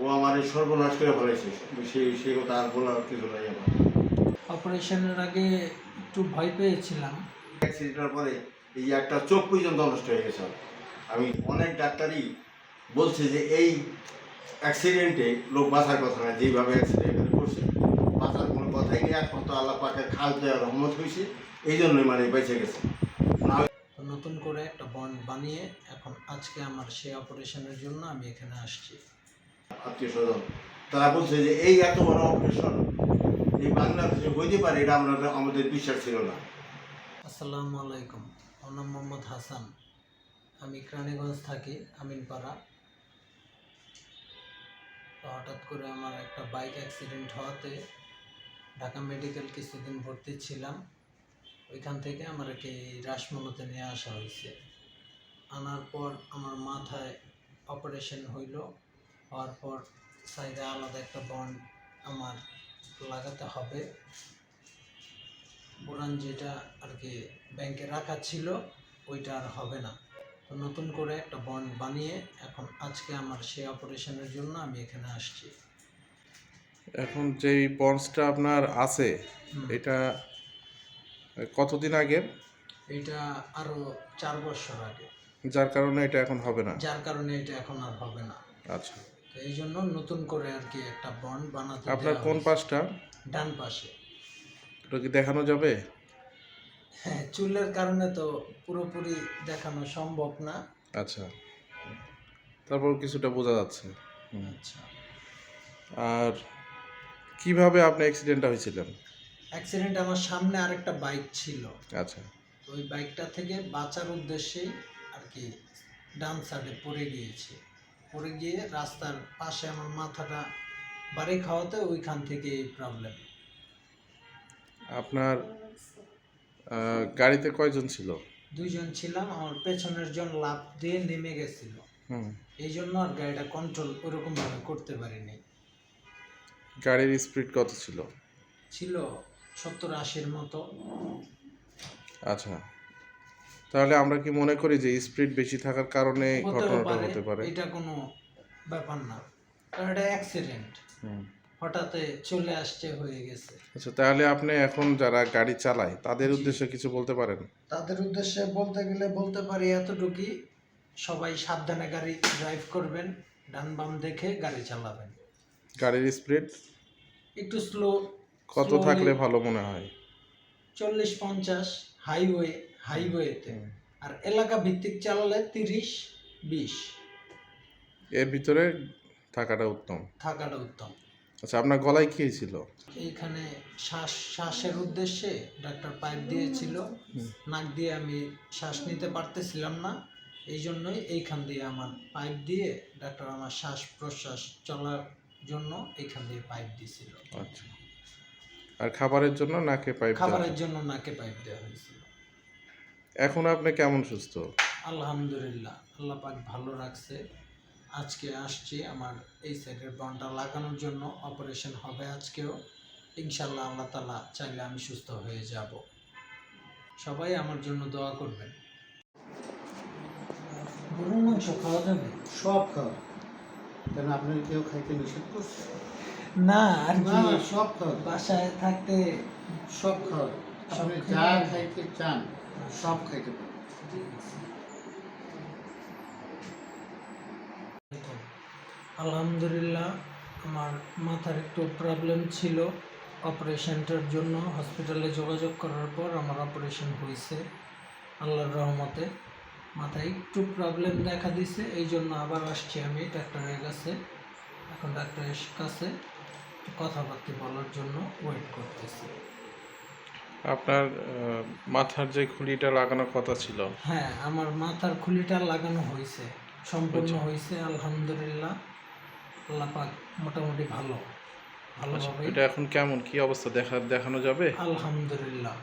ও আমার এই সর্বনাশ করে ফেলেছে সেই সেই কথা আর বলার কিছু নাই আমার। অপারেশনের আগে একটু ভয় পেয়েছিলাম। অ্যাক্সিডেন্টের পরে এই একটা চোখ পর্যন্ত নষ্ট হয়ে গেছে আমি অনেক ডাক্তারই বলছে যে এই অ্যাক্সিডেন্টে লোক বাঁচার কথা না যেইভাবে অ্যাক্সিডেন্ট করছে। বাঁচার কোনো কথাই নেই একমাত্র আল্লাহ পাকের খাল দেওয়ার রহমত হয়েছে। এই জন্যই মানে বেঁচে গেছে। তো নতুন করে একটা বন্ড বানিয়ে এখন আজকে আমার সেই অপারেশনের জন্য আমি এখানে আসছি। আত্মীয় স্বজন, তারা বলছে যে এই এত বড় অপারেশন এই বাংলাদেশে হইতে পারে, এটা আমরা আমাদের বিশ্বাস ছিল না। আসসালামু আলাইকুম। আমার নাম মোহাম্মদ হাসান। আমি ক্রানীগঞ্জ থাকি, আমিনপাড়া। তো হঠাৎ করে আমার একটা বাইক অ্যাক্সিডেন্ট হওয়াতে ঢাকা মেডিকেল কিছুদিন ভর্তি ছিলাম। ওইখান থেকে আমাকে এই রাসমলতে নিয়ে আসা হয়েছে। আনার পর আমার মাথায় অপারেশন হইল। হওয়ার পর সাইডে আলাদা একটা বন্ড আমার লাগাতে হবে। পুরান যেটা আর কি ব্যাংকে রাখা ছিল ওইটা আর হবে না। তো নতুন করে একটা বন্ড বানিয়ে এখন আজকে আমার সেই অপারেশনের জন্য আমি এখানে আসছি। এখন যেই বন্ডসটা আপনার আছে এটা কতদিন আগের এটা আরও চার বছর আগে। যার কারণে এটা এখন হবে না? যার কারণে এটা এখন আর হবে না। আচ্ছা। এই জন্য নতুন করে আর কি একটা বন্ড বানাতে আপনার কোন পাশটা? ডান পাশে। ওটা কি দেখানো যাবে? হ্যাঁ চুলের কারণে তো পুরোপুরি দেখানো সম্ভব না। আচ্ছা। তারপর কিছুটা বোঝা যাচ্ছে। আচ্ছা। আর কীভাবে আপনি অ্যাক্সিডেন্টটা হয়েছিলেন? অ্যাক্সিডেন্ট আমার সামনে আরেকটা বাইক ছিল। আচ্ছা। তো ওই বাইকটা থেকে বাঁচার উদ্দেশ্যেই আর কি ডান সাইডে পড়ে গিয়েছি। পড়ে গিয়ে রাস্তার পাশে আমার মাথাটা বাড়ি খাওয়াতে ওইখান থেকে এই প্রবলেম আপনার গাড়িতে কয়জন ছিল? দুইজন ছিলাম আমার পেছনের জন লাফ দিয়ে নেমে গেছিল। হুম। এই জন্য আর গাড়িটা কন্ট্রোল ওরকমভাবে করতে পারিনি। গাড়ির স্পিড কত ছিল? ছিল সত্তর আশির মতো। আচ্ছা। তাহলে আমরা কি মনে করি যে স্পিড বেশি থাকার কারণে ঘটনাটা হতে পারে? এটা কোনো ব্যাপার না। কারণ এটা অ্যাক্সিডেন্ট হঠাৎ চলে আসছে হয়ে গেছে। আচ্ছা তাহলে আপনি এখন যারা গাড়ি চালায় তাদের উদ্দেশ্যে কিছু বলতে পারেন? তাদের উদ্দেশ্যে বলতে গেলে বলতে পারি এতটুকুই। সবাই সাবধানে গাড়ি ড্রাইভ করবেন ডান বাম দেখে গাড়ি চালাবেন। গাড়ির স্পিড একটু স্লো কত থাকলে ভালো মনে হয়? চল্লিশ পঞ্চাশ হাইওয়ে হাইওয়েতে। আর এলাকা ভিত্তিক চালালে তিরিশ বিশ। এর ভিতরে থাকাটা উত্তম। থাকাটা উত্তম। আচ্ছা আপনার গলায় কি ছিল? এইখানে শ্বাস শ্বাসের উদ্দেশ্যে ডাক্তার পাইপ দিয়েছিল। নাক দিয়ে আমি শ্বাস নিতে পারতেছিলাম না। এই জন্যই এইখান দিয়ে আমার পাইপ দিয়ে ডাক্তার আমার শ্বাস প্রশ্বাস চলার জন্য এইখান দিয়ে পাইপ দিয়েছিল। আচ্ছা। আর খাবারের জন্য নাকে পাইপ খাবারের জন্য নাকে পাইপ দেওয়া হয়েছিল। এখন আপনি কেমন সুস্থ? আলহামদুলিল্লাহ আল্লাহ পাক ভালো রাখছে। আজকে আসছি আমার এই সাইডের বনটা লাগানোর জন্য। অপারেশন হবে আজকেও। ইনশাল্লাহ আল্লাহ তালা চাইলে আমি সুস্থ হয়ে যাব। সবাই আমার জন্য দোয়া করবেন। গরুর মাংস খাওয়া যাবে? সব খাও কেন আপনার কেউ খাইতে নিষেধ করছে? না আর না কি সব খাও বাসায় থাকতে সব খাও সব আপনি যা খাইতে চান সব খাইতে আলহামদুলিল্লাহ, আমার মাথার একটু প্রবলেম ছিল অপারেশনটার জন্য। হসপিটালে যোগাযোগ করার পর আমার অপারেশন হয়েছে আল্লাহর রহমতে। মাথায় একটু প্রবলেম দেখা দিছে এই জন্য আবার আসছি আমি ডাক্তারের কাছে। এখন ডাক্তারের কাছে কথাবার্তা বলার জন্য ওয়েট করতেছি। আপনার মাথার যে খুলিটা লাগানোর কথা ছিল। হ্যাঁ আমার মাথার খুলিটা লাগানো হয়েছে। সম্পূর্ণ আচ্ছা। হয়েছে আলহামদুলিল্লাহ। আল্লাহ পাক মোটামুটি ভালো ভালো ভালোভাবে এটা এখন কেমন? কি অবস্থা? দেখা দেখানো যাবে? আলহামদুলিল্লাহ।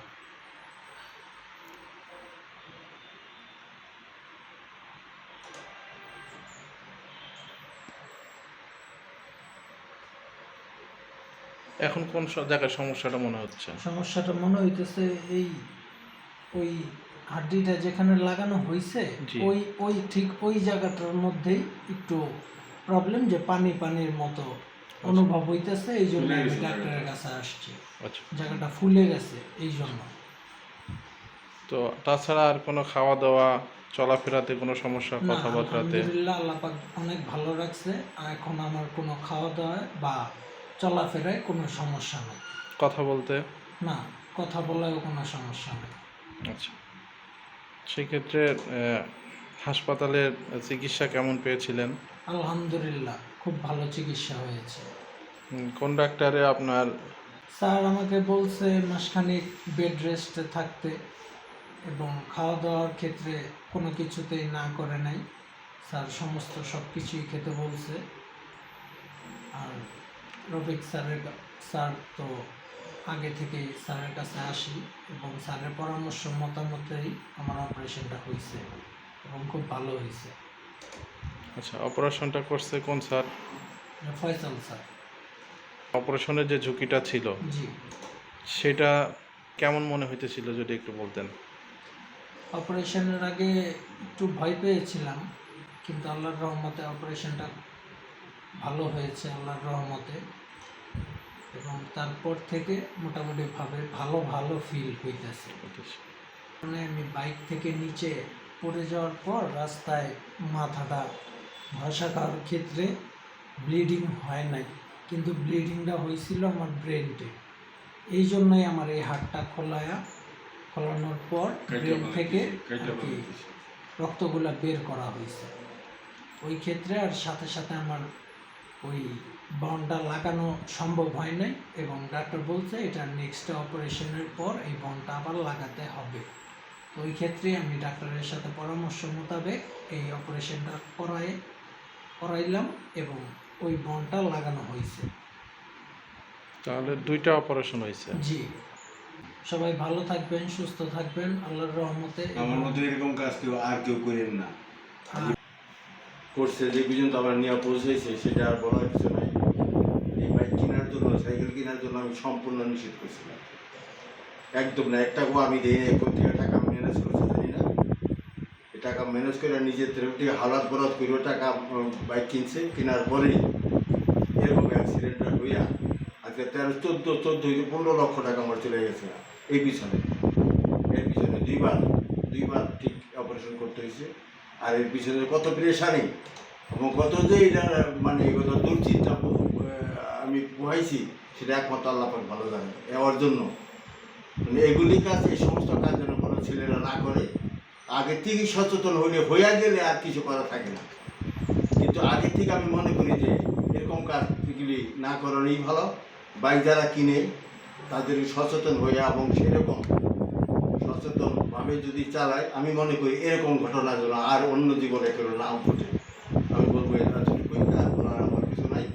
এখন কোন জায়গায় সমস্যাটা মনে হচ্ছে? সমস্যাটা মনে হইতেছে এই ওই হাড্ডিটা যেখানে লাগানো হয়েছে ওই ওই ঠিক ওই জায়গাটার মধ্যেই একটু প্রবলেম যে পানি পানির মতো অনুভব হইতেছে এই জন্য আমি ডাক্তারের কাছে আসছি। আচ্ছা। জায়গাটা ফুলে গেছে এই জন্য। তো তাছাড়া আর কোনো খাওয়া দাওয়া চলাফেরাতে কোনো সমস্যা কথাবার্তাতে? আলহামদুলিল্লাহ আল্লাহ পাক অনেক ভালো রাখছে। আর এখন আমার কোনো খাওয়া দাওয়া বা চলাফেরায় কোনো সমস্যা নেই। কথা বলতে? না কথা বলায়ও কোনো সমস্যা নেই। আচ্ছা। সেক্ষেত্রে হাসপাতালের চিকিৎসা কেমন পেয়েছিলেন? আলহামদুলিল্লাহ খুব ভালো চিকিৎসা হয়েছে। কোন ডাক্তারে আপনার? স্যার আমাকে বলছে মাসখানেক বেড রেস্টে থাকতে এবং খাওয়া দাওয়ার ক্ষেত্রে কোনো কিছুতেই না করে নাই। স্যার সমস্ত সব কিছুই খেতে বলছে। আর রফিক স্যারের স্যার তো আগে থেকেই স্যারের কাছে আসি এবং স্যারের পরামর্শ মতামতেই আমার অপারেশনটা হয়েছে এবং খুব ভালো হয়েছে আচ্ছা অপারেশনটা করছে কোন স্যার? ফয়সাল স্যার। অপারেশনের যে ঝুঁকিটা ছিল জি। সেটা কেমন মনে হইতেছিল যদি একটু বলতেন? অপারেশনের আগে একটু ভয় পেয়েছিলাম কিন্তু আল্লাহর রহমতে অপারেশনটা ভালো হয়েছে আল্লাহর রহমতে। এবং তারপর থেকে মোটামুটিভাবে ভালো ভালো ফিল হইতেছে। মানে আমি বাইক থেকে নিচে পড়ে যাওয়ার পর রাস্তায় মাথাটা ধসা খাওয়ার ক্ষেত্রে ব্লিডিং হয় নাই। কিন্তু ব্লিডিংটা হয়েছিল আমার ব্রেনটে এই জন্যই আমার এই হাড়টা খোলায়া খোলানোর পর ব্রেন থেকে রক্তগুলা বের করা হয়েছে ওই ক্ষেত্রে আর সাথে সাথে আমার ওই বনটা লাগানো সম্ভব হয় নাই এবং ডাক্তার বলছে এটা নেক্সট অপারেশনের পর এই বনটা আবার লাগাতে হবে। তো ওই ক্ষেত্রে আমি ডাক্তারের সাথে পরামর্শ মোতাবেক এই অপারেশনটা করাই করাইলাম এবং ওই বনটা লাগানো হয়েছে। তাহলে দুইটা অপারেশন হয়েছে। জি। সবাই ভালো থাকবেন সুস্থ থাকবেন আল্লাহর রহমতে আমার মতো এরকম কাজ কেউ আর কেউ করেন না। করছে, যে পর্যন্ত আমার নিয়ে পৌঁছেছে, সেটা আর বলার কিছু নাই। এই বাইক কেনার জন্য, সাইকেল কেনার জন্য আমি সম্পূর্ণ নিষেধ করছিলাম। একদম না, একটা গো আমি কোন থেকে টাকা ম্যানেজ করছি জানি না। টাকা ম্যানেজ করে নিজের থেকে হালাত বরাত করে টাকা বাইক কিনছে, কেনার পরেই এরকম অ্যাক্সিডেন্টটা হইয়া আজকে তেরো, চোদ্দ চোদ্দ পনেরো লক্ষ টাকা আমার চলে গেছে। এই পিছনে এর পিছনে দুইবার দুইবার ঠিক অপারেশন করতে হয়েছে আর এর পিছনে কত প্রেশানি? এবং কত যে এটা মানে কত দুশ্চিন্তা আহ, আমি পোহাইছি সেটা একমাত্র আল্লাপাক ভালো জানে এওয়ার জন্য। মানে এগুলি কাজ এই সমস্ত কাজ যেন কোনো ছেলেরা না করে আগে থেকেই সচেতন হলে হইয়া গেলে আর কিছু করা থাকে না। কিন্তু আগে থেকে আমি মনে করি যে এরকম কাজ কাজগুলি না করারই ভালো বাইক যারা কিনে তাদের সচেতন হইয়া এবং সেরকম সচেতনভাবে যদি চালাই আমি মনে করি এরকম ঘটনা যেন আর অন্য জীবনে কেন নাও ঘটে। আমি বলব এটা ঠিক আর বলার আমার কিছু নাই।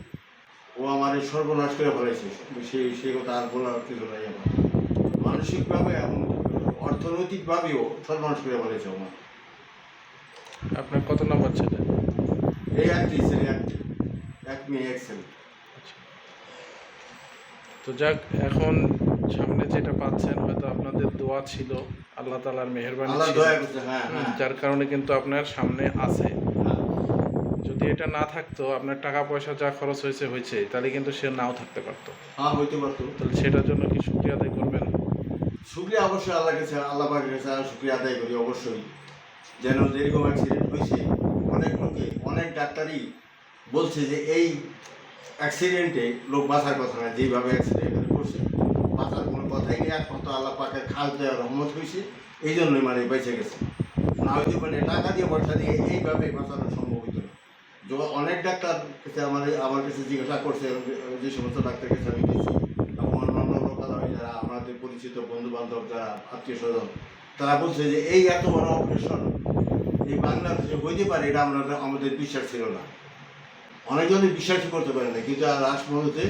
ও আমার এই সর্বনাশ করে ফেলেছে। সেই সেই কথা আর বলার কিছু নাই আমার। মানসিকভাবে এবং অর্থনৈতিকভাবেও সর্বনাশ করে ফেলেছে আমার আপনার কত নাম্বার ছেলে? এই একটি ছেলে একটি। এক মেয়ে এক ছেলে। তো যাক এখন সামনে যেটা পাচ্ছেন হয়তো আপনাদের দোয়া ছিল আল্লাহ তালার মেহরবানি হ্যাঁ হ্যাঁ। যার কারণে কিন্তু আপনার সামনে আছে। হ্যাঁ। যদি এটা না থাকতো আপনার টাকা পয়সা যা খরচ হয়েছে হয়েছে তাহলে কিন্তু সে নাও থাকতে পারতো। তাহলে সেটার জন্য কি শুক্রিয়া আদায় করবেন? শুক্রিয়া অবশ্যই আল্লাহ কাছে আল্লাহ পাকের কাছে শুক্রিয়া আদায় করি অবশ্যই। যেন যেরকম অ্যাক্সিডেন্ট হয়েছে অনেক লোকে অনেক ডাক্তারই বলছে যে এই অ্যাক্সিডেন্টে লোক বাঁচার কথা না যেইভাবে অ্যাক্সিডেন্ট একমাত্র আল্লাহ পাকের খাল দেওয়া রহমত হয়েছে এই জন্যই মানে বেঁচে গেছে। না হয়তো মানে টাকা দিয়ে পয়সা দিয়ে এইভাবে বাঁচানো সম্ভব হইতো না। যখন অনেক ডাক্তার কাছে আমার আমার কাছে জিজ্ঞাসা করছে, যে সমস্ত ডাক্তার কাছে আমি গেছি এবং অন্যান্য লোকালয় যারা আমাদের পরিচিত বন্ধু বান্ধব যারা আত্মীয় স্বজন, তারা বলছে যে এই এত বড় অপারেশন এই বাংলাদেশে হইতে পারে এটা আমরা, আমাদের বিশ্বাস ছিল না। অনেকজনই বিশ্বাসই করতে পারে না কিন্তু আর লাস্ট মুহূর্তে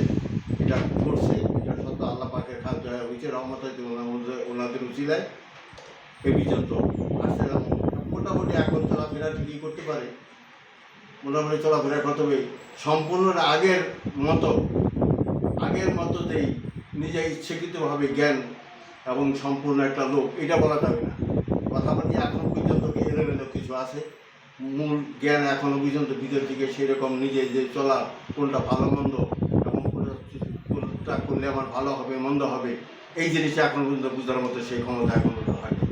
এটা করছে এটা সত্য আল্লাহ পাকের খাল জয়া হয়েছে রহমত হয়েছে ওনাদের- উচিলায়। এই পর্যন্ত। এবং মোটামুটি এখন চলাফেরা ঠিকই করতে পারে। মোটামুটি চলাফেরা করতে সম্পূর্ণ আগের মতো। আগের মতো যেই নিজে ইচ্ছাকৃতভাবে জ্ঞান এবং সম্পূর্ণ একটা লোক, এটা বলা যাবে না। কথাবার্তা এখন পর্যন্ত এলোমেলো কিছু আছে? মূল জ্ঞান এখনও পর্যন্ত ভিতর থেকে সেরকম নিজে যে চলা কোনটা ভালো মন্দ এবং কোনটা করলে আমার ভালো হবে, মন্দ হবে এই জিনিসটা এখনও পর্যন্ত বুঝার মতো সেই ক্ষমতা এখন হয়নি।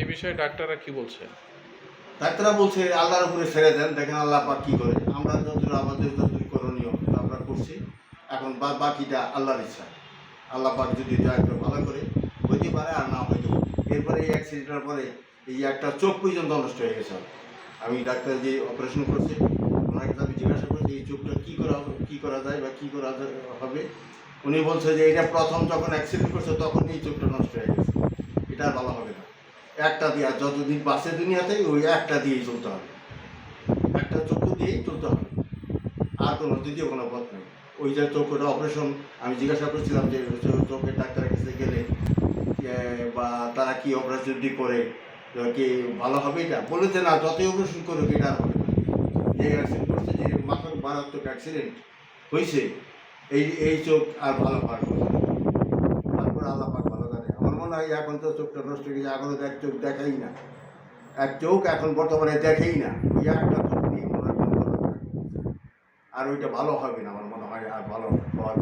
এই বিষয়ে ডাক্তাররা কি বলছে? ডাক্তাররা বলছে আল্লাহর উপরে ছেড়ে দেন দেখেন আল্লাহ পাক কী করে। আমরা যতদূর আমাদের যতদূর করণীয় আমরা করছি। এখন বাকিটা আল্লাহর ইচ্ছা। আল্লাহ পাক যদি করে ভালো করে হইতে পারে আর না হইতে পারে। এরপরে এই অ্যাক্সিডেন্টের পরে এই একটা চোখ পর্যন্ত নষ্ট হয়ে গেছে আমি ডাক্তার যে অপারেশন করছে ওনার কাছে আমি জিজ্ঞাসা করছি এই চোখটা কী করা হবে কী করা যায় বা কী করা হবে? উনি বলছে যে এটা প্রথম যখন অ্যাক্সিডেন্ট করছে, তখন এই চোখটা নষ্ট হয়ে গেছে। এটা ভালো হবে না। একটা দিয়ে যতদিন বাসে দুনিয়াতে ওই একটা দিয়েই চলতে হবে। একটা চক্ষু দিয়েই চলতে হবে। আর কোনো, দ্বিতীয় কোনো পথ নেই। ওই যে চোখটা অপারেশন আমি জিজ্ঞাসা করছিলাম যে চোখের ডাক্তারের কাছে গেলে বা তারা কি অপারেশন যদি করে কি ভালো হবে এটা? বলেছে না, যতই অপারেশন করুক, এটা হবে না। যে অ্যাক্সিডেন্ট করছে, যে মাথার মারাত্মক অ্যাক্সিডেন্ট হয়েছে এই এই চোখ আর ভালো পারবে তারপর আল্লাহ পাক ভালো জানে। আমার মনে হয় এখন তো চোখটা নষ্ট হয়ে গেছে এখনও এক চোখ দেখাই না। এক চোখ এখন বর্তমানে দেখেই না। ওই একটা চোখ থাকে আর ওইটা ভালো হবে না আমার মনে হয়, আর ভালো হওয়ার